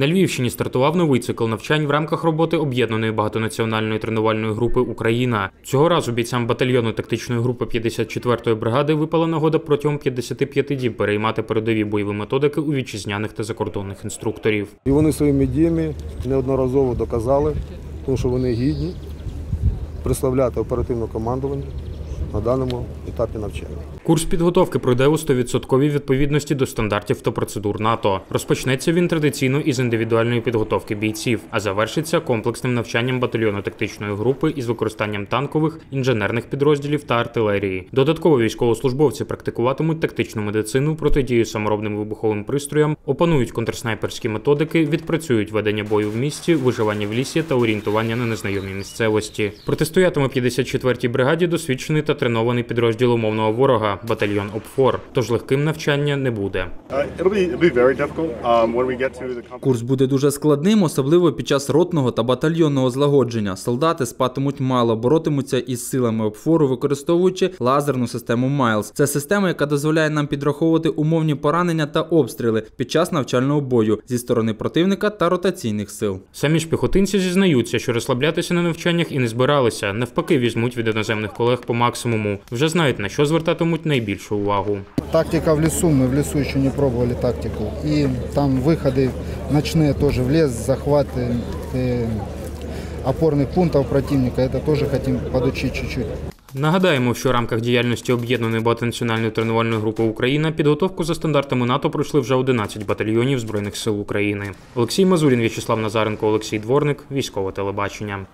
На Львівщині стартував новий цикл навчань в рамках роботи об'єднаної багатонаціональної тренувальної групи Україна. Цього разу бійцям батальйону тактичної групи 54-ї бригади випала нагода протягом 55 діб переймати передові бойові методики у вітчизняних та закордонних інструкторів. І вони своїми діями неодноразово доказали, тому що вони гідні представляти оперативне командування на даному етапі навчання. Курс підготовки пройде у 100% відповідності до стандартів та процедур НАТО. Розпочнеться він традиційно із індивідуальної підготовки бійців, а завершиться комплексним навчанням батальйону тактичної групи із використанням танкових, інженерних підрозділів та артилерії. Додатково військовослужбовці практикуватимуть тактичну медицину, протидію саморобним вибуховим пристроям, опанують контрснайперські методики, відпрацюють ведення бою в місті, виживання в лісі та орієнтування на незнайомій місцевості. Протистоятиме 54-й бригаді досвідчений та тренований підрозділ умовного ворога батальйон ОПФОР. Тож легким навчання не буде. Uh, um. Курс буде дуже складним, особливо під час ротного та батальйонного злагодження. Солдати спатимуть мало, боротимуться із силами обфору, використовуючи лазерну систему Майлз. Це система, яка дозволяє нам підраховувати умовні поранення та обстріли під час навчального бою зі сторони противника та ротаційних сил. Самі ж піхотинці зізнаються, що розслаблятися на навчаннях і не збиралися. Навпаки, візьмуть від іноземних колег по максимуму Вже знають на що звертатимуть найбільшу увагу. Тактика в лесу, мы в лесу еще не пробовали тактику. И там выходы ночные тоже в лес, захваты э, опорных пунктов противника. Это тоже хотим подучить чуть-чуть. Нагадаємо, що в рамках діяльності об'єднаної багатонаціональної тренувальної групи Україна підготовку за стандартами НАТО пройшли вже 11 батальйонів збройних сил України. Олексій Мазурін, В'ячеслав Назаренко, Олексій Дворник, військове телебачення.